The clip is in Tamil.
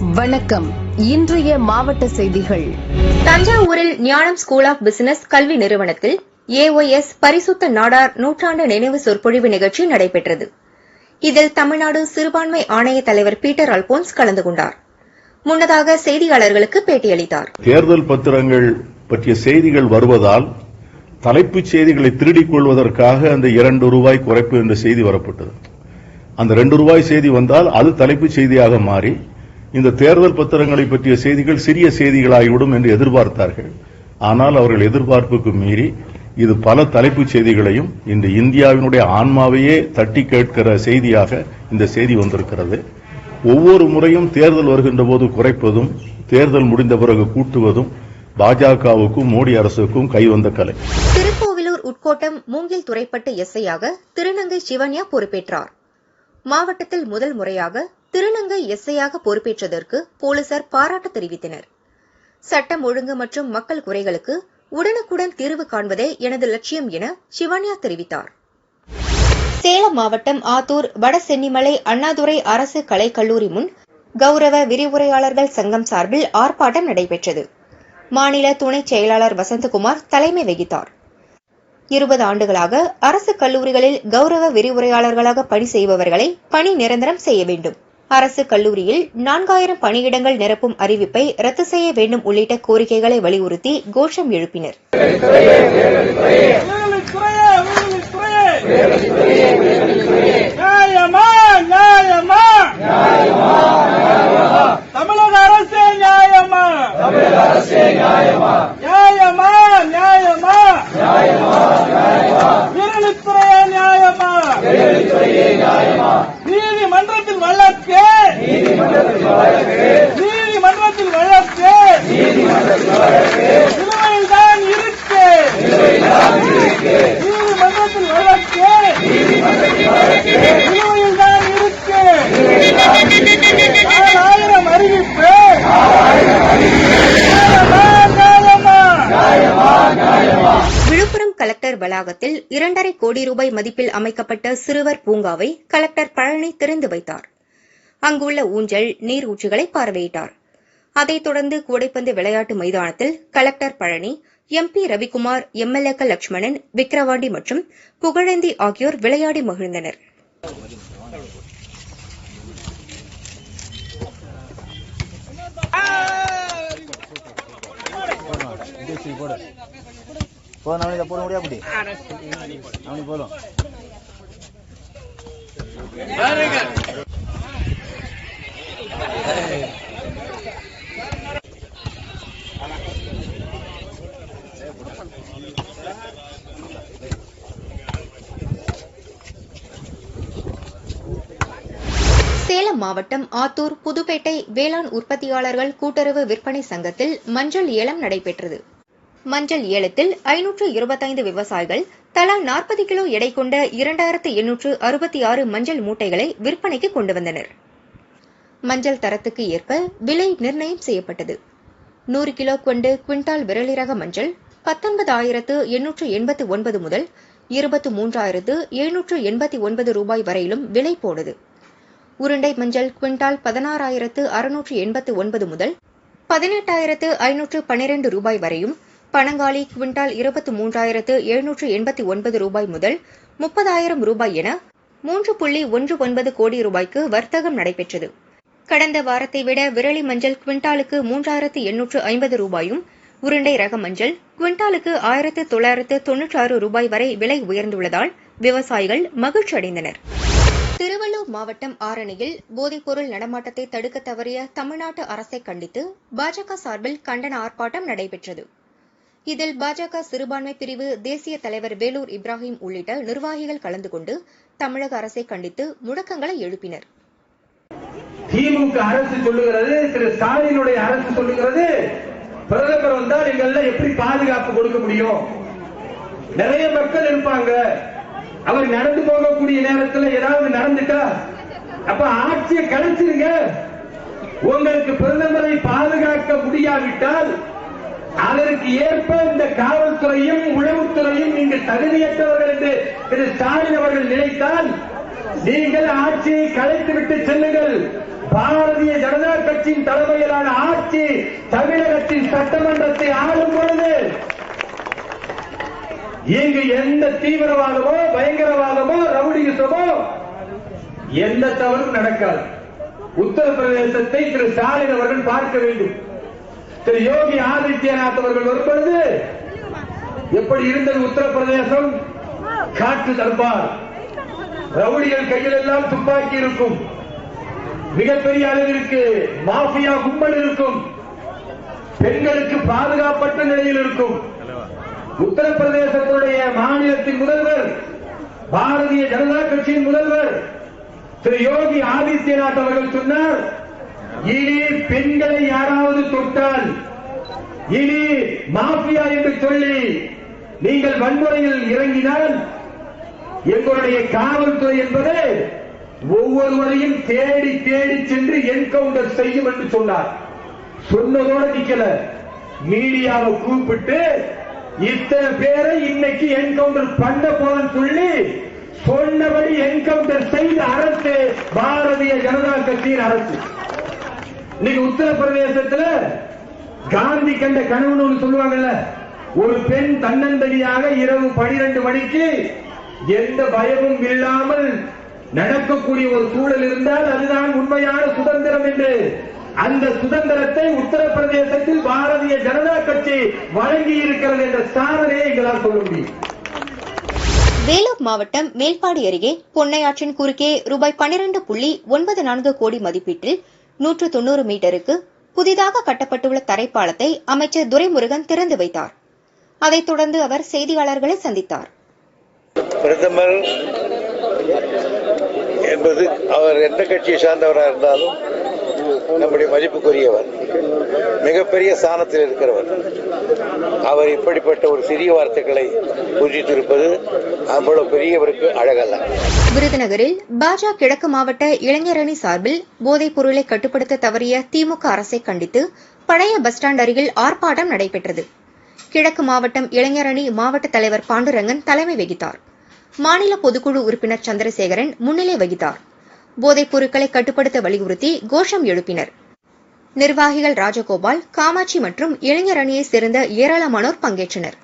வணக்கம். இன்றைய மாவட்ட செய்திகள். தஞ்சாவூரில் ஞானம் ஸ்கூல் ஆஃப் பிசினஸ் கல்வி நிறுவனத்தில் ஏஒஎஸ் பரிசுத்த நாடார் நூற்றாண்டு நினைவு சொற்பொழிவு நிகழ்ச்சி நடைபெற்றது. இதில் தமிழ்நாடு சிறுபான்மை ஆணைய தலைவர் பீட்டர் அல்போன்ஸ் கலந்து கொண்டார். முன்னதாக செய்தியாளர்களுக்கு பேட்டியளித்தார். தேர்தல் பத்திரங்கள் பற்றிய செய்திகள் வருவதால் தலைப்புச் செய்திகளை திருடிக் கொள்வதற்காக அந்த இரண்டு ரூபாய் குறைப்பு என்ற செய்தி வரப்பட்டது. அந்த ரெண்டு ரூபாய் செய்தி வந்தால் அது தலைப்புச் செய்தியாக மாறி இந்த தேர்தல் பத்திரங்களை பற்றிய செய்திகள் சிறிய செய்திகளாகிவிடும் என்று எதிர்பார்த்தார்கள். ஆனால் அவர்கள் எதிர்பார்ப்புக்கு மீறி இது பல தலைப்புச் செய்திகளையும் இன்று இந்தியாவினுடைய ஆன்மாவையே தட்டி கேட்கிற செய்தியாக இந்த செய்தி வந்திருக்கிறது. ஒவ்வொரு முறையும் தேர்தல் வருகின்ற போது குறைப்பதும் தேர்தல் முடிந்த பிறகு கூட்டுவதும் பாஜகவுக்கும் மோடி அரசுக்கும் கைவந்த கலை. திருக்கோவிலூர் உட்கோட்டம் மூங்கில் துறைப்பட்டு எஸ்ஐயாக திருநங்கை சிவன்யா பொறுப்பேற்றார். மாவட்டத்தில் முதல் முறையாக திருநங்கை எஸ்ஐயாக பொறுப்பேற்றதற்கு போலீசார் பாராட்டு தெரிவித்தனர். சட்டம் ஒழுங்கு மற்றும் மக்கள் குறைகளுக்கு உடனுக்குடன் தீர்வு காண்பதே எனது லட்சியம் என சிவன்யா தெரிவித்தார். சேலம் மாவட்டம் ஆத்தூர் வடசென்னிமலை அண்ணாதுரை அரசு கலைக் கல்லூரி முன் கௌரவ விரிவுரையாளர்கள் சங்கம் சார்பில் ஆர்ப்பாட்டம் நடைபெற்றது. மாநில துணைச் செயலாளர் வசந்தகுமார் தலைமை வகித்தார். இருபது ஆண்டுகளாக அரசு கல்லூரிகளில் கௌரவ விரிவுரையாளர்களாக பணி செய்பவர்களை பணி நிரந்தரம் செய்ய வேண்டும். அரசு கல்லூரியில் நான்காயிரம் பணியிடங்கள் நிரப்பும் அறிவிப்பை ரத்து செய்ய வேண்டும் உள்ளிட்ட கோரிக்கைகளை வலியுறுத்தி கோஷம் எழுப்பினர். நியாயமா நியாயமா நியாயமா அரசே நியாயமா நியாயமா நியாயமா விரலித்துறையே நியாயமா நீதிமன்றத்தில் வழக்கு நீதிமன்றத்தில் வழக்கு. நிலுவையில் தான் இருக்கு. நீதிமன்றத்தில் வழக்கு. நிலுவையில் தான் இருக்கு ஆயிரம் அறிவிப்பு. விழுப்புரம் கலெக்டர் வளாகத்தில் இரண்டரை கோடி ரூபாய் மதிப்பில் அமைக்கப்பட்ட சிறுவர் பூங்காவை கலெக்டர் பழனி திறந்து வைத்தார். அங்குள்ள ஊஞ்சல் நீரூற்றுகளை பார்வையிட்டார். அதைத் தொடர்ந்து கூடைப்பந்து விளையாட்டு மைதானத்தில் கலெக்டர் பழனி எம்பி ரவிக்குமார் எம்எல்ஏக்கள் லட்சுமணன் விக்கிரவாண்டி மற்றும் புகழேந்தி ஆகியோர் விளையாடி மகிழ்ந்தனர். போதும் சேலம் மாவட்டம் ஆத்தூர் புதுப்பேட்டை வேளாண் உற்பத்தியாளர்கள் கூட்டுறவு விற்பனை சங்கத்தில் மஞ்சள் ஏலம் நடைபெற்றது. மஞ்சள் ஏலத்தில் ஐநூற்று இருபத்தைந்து விவசாயிகள் தலா நாற்பது கிலோ எடை கொண்ட இரண்டாயிரத்து எண்ணூற்று அறுபத்தி ஆறு மஞ்சள் மூட்டைகளை விற்பனைக்கு கொண்டு வந்தனர். மஞ்சள் தரத்துக்கு ஏற்ப விலை நிர்ணயம் செய்யப்பட்டது. நூறு கிலோ கொண்டு குவிண்டால் விரலிரக மஞ்சள் பத்தொன்பதாயிரத்து எண்ணூற்று எண்பத்து ஒன்பது முதல் இருபத்து மூன்றாயிரத்து எழுநூற்று எண்பத்தி ஒன்பது ரூபாய் வரையிலும் விலை போனது. உருண்டை மஞ்சள் குவிண்டால் பதினாறாயிரத்து அறுநூற்று எண்பத்து ஒன்பது முதல் பதினெட்டாயிரத்து ஐநூற்று பனிரெண்டு ரூபாய் வரையும் பனங்காலி குவிண்டால் இருபத்து மூன்றாயிரத்து எழுநூற்று எண்பத்தி ஒன்பது ரூபாய் முதல் முப்பதாயிரம் ரூபாய் என மூன்று புள்ளி ஒன்று ஒன்பது கோடி ரூபாய்க்கு வர்த்தகம் நடைபெற்றது. கடந்த வாரத்தை விட விரலி மஞ்சள் குவிண்டாலுக்கு மூன்றாயிரத்து எண்ணூற்று ஐம்பது ரூபாயும் உருண்டை ரக மஞ்சள் குவிண்டாலுக்கு ஆயிரத்து தொள்ளாயிரத்து தொன்னூற்றாறு ரூபாய் வரை விலை உயர்ந்துள்ளதால் விவசாயிகள் மகிழ்ச்சி அடைந்தனர். திருவள்ளூர் மாவட்டம் ஆரணியில் போதைப்பொருள் நடமாட்டத்தை தடுக்க தவறிய தமிழ்நாட்டு அரசை கண்டித்து பாஜக சார்பில் கண்டன ஆர்ப்பாட்டம் நடைபெற்றது. இதில் பாஜக சிறுபான்மை பிரிவு தேசிய தலைவர் வேலூர் இப்ராஹிம் உள்ளிட்ட நிர்வாகிகள் கலந்து கொண்டு தமிழக அரசை கண்டித்து முழக்கங்களை எழுப்பினர். திமுக அரசு சொல்லுகிறது திரு ஸ்டாலினுடைய அரசு சொல்லுகிறது பிரதமர் வந்தால் எங்கள்ல எப்படி பாதுகாப்பு கொடுக்க முடியும்? நிறைய மக்கள் இருப்பாங்க. அவர் நடந்து போகக்கூடிய நேரத்தில் ஏதாவது நடந்துட்டா அப்ப ஆட்சியை கலைச்சிருங்க. உங்களுக்கு பிரதமரை பாதுகாக்க முடியாவிட்டால் அதற்கு ஏற்ப இந்த காவல்துறையும் உளவுத்துறையும் நீங்கள் தகுதியற்றவர்கள் என்று திரு ஸ்டாலின் அவர்கள் நினைத்தால் நீங்கள் ஆட்சியை கலைத்துவிட்டு செல்லுங்கள். பாரதிய ஜனதா கட்சியின் தலைமையிலான ஆட்சி தமிழகத்தின் சட்டமன்றத்தை ஆளும் பொழுது இங்கு எந்த தீவிரவாதமோ பயங்கரவாதமோ ரவுடிசமோ எந்த தவறும் நடக்காது. உத்தரப்பிரதேசத்தை திரு ஸ்டாலின் அவர்கள் பார்க்க வேண்டும். திரு யோகி ஆதித்யநாத் அவர்கள் வரும்பொழுது எப்படி இருந்தது உத்தரப்பிரதேசம்? காற்று தர்பார் ரவுடிகள் கையில் எல்லாம் துப்பாக்கி இருக்கும். மிகப்பெரிய அளவிற்கு மாஃபியா கும்பல் இருக்கும். பெண்களுக்கு பாதுகாப்பற்ற நிலையில் இருக்கும். உத்தரப்பிரதேசத்துடைய மாநிலத்தின் முதல்வர் பாரதிய ஜனதா கட்சியின் முதல்வர் திரு யோகி ஆதித்யநாத் அவர்கள் சொன்னார் இனி பெண்களை யாராவது தொட்டால் இனி மாஃபியா என்று சொல்லி நீங்கள் வன்முறையில் இறங்கினால் எங்களுடைய காவல்துறை என்பது ஒவ்வொருவரையும் தேடி தேடி சென்று என்கவுண்டர் செய்யும் என்று சொன்னார். சொன்னதோட நிக்கல. மீடியாவை கூப்பிட்டு இத்தனை பேரை இன்னைக்கு என்கவுண்டர் பண்ண போறேன்னு சொல்லி சொன்னபடி என்கவுண்டர் செய்த அரசு பாரதிய ஜனதா கட்சியின் அரசு. இன்னைக்கு உத்தரப்பிரதேசத்துல காந்தி கண்ட கனவுன்னு ஒண்ணு சொல்லுவாங்கல்ல ஒரு பெண் தன்னந்தனியாக இரவு பனிரெண்டு மணிக்கு எந்த பயமும் இல்லாமல் நடக்கக்கூடிய ஒரு சூழல் இருந்தால் அதுதான் உண்மையான சுதந்திரம் என்று. அந்த சுதந்திரத்தை உத்தரப்பிரதேசத்தில் பாரதிய ஜனதா கட்சி வழங்கி இருக்கிறது என்ற சாதனையை எங்களால் சொல்ல முடியும். வேலூர் மாவட்டம் மேல்பாடி அருகே பொன்னையாற்றின் குறுக்கே ரூபாய் பனிரண்டு புள்ளி ஒன்பது நான்கு கோடி மதிப்பீட்டில் நூற்று தொண்ணூறு மீட்டருக்கு புதிதாக கட்டப்பட்டுள்ள தரைப்பாலத்தை அமைச்சர் துரைமுருகன் திறந்து வைத்தார். அதைத் தொடர்ந்து அவர் செய்தியாளர்களை சந்தித்தார். பிரதமர் என்பது அவர் எந்த கட்சியை சார்ந்தவராக இருந்தாலும் நம்முடைய மதிப்புக்குரியவர். மிகப்பெரிய ஸ்தானத்தில் இருக்கிறவர். அவர் இப்படிப்பட்ட ஒரு சிறிய வார்த்தைகளை பூஜித்திருப்பது அவ்வளவு பெரியவருக்கு அழகல்ல. விருதுநகரில் பாஜக கிழக்கு மாவட்ட இளைஞரணி சார்பில் போதைப் பொருளை கட்டுப்படுத்த தவறிய திமுக அரசை கண்டித்து பழைய பஸ் ஸ்டாண்ட் அருகில் ஆர்ப்பாட்டம் நடைபெற்றது. கிழக்கு மாவட்டம் இளைஞரணி மாவட்ட தலைவர் பாண்டுரங்கன் தலைமை வகித்தாா் மாநில பொதுக்குழு உறுப்பினர் சந்திரசேகரன் முன்னிலை வகித்தார். போதைப் பொருட்களை கட்டுப்படுத்த வலியுறுத்தி கோஷம் எழுப்பினர். நிர்வாகிகள் ராஜகோபால் காமாட்சி மற்றும் இளைஞர் அணியைச் சேர்ந்த ஏராளமானோர் பங்கேற்றனர்.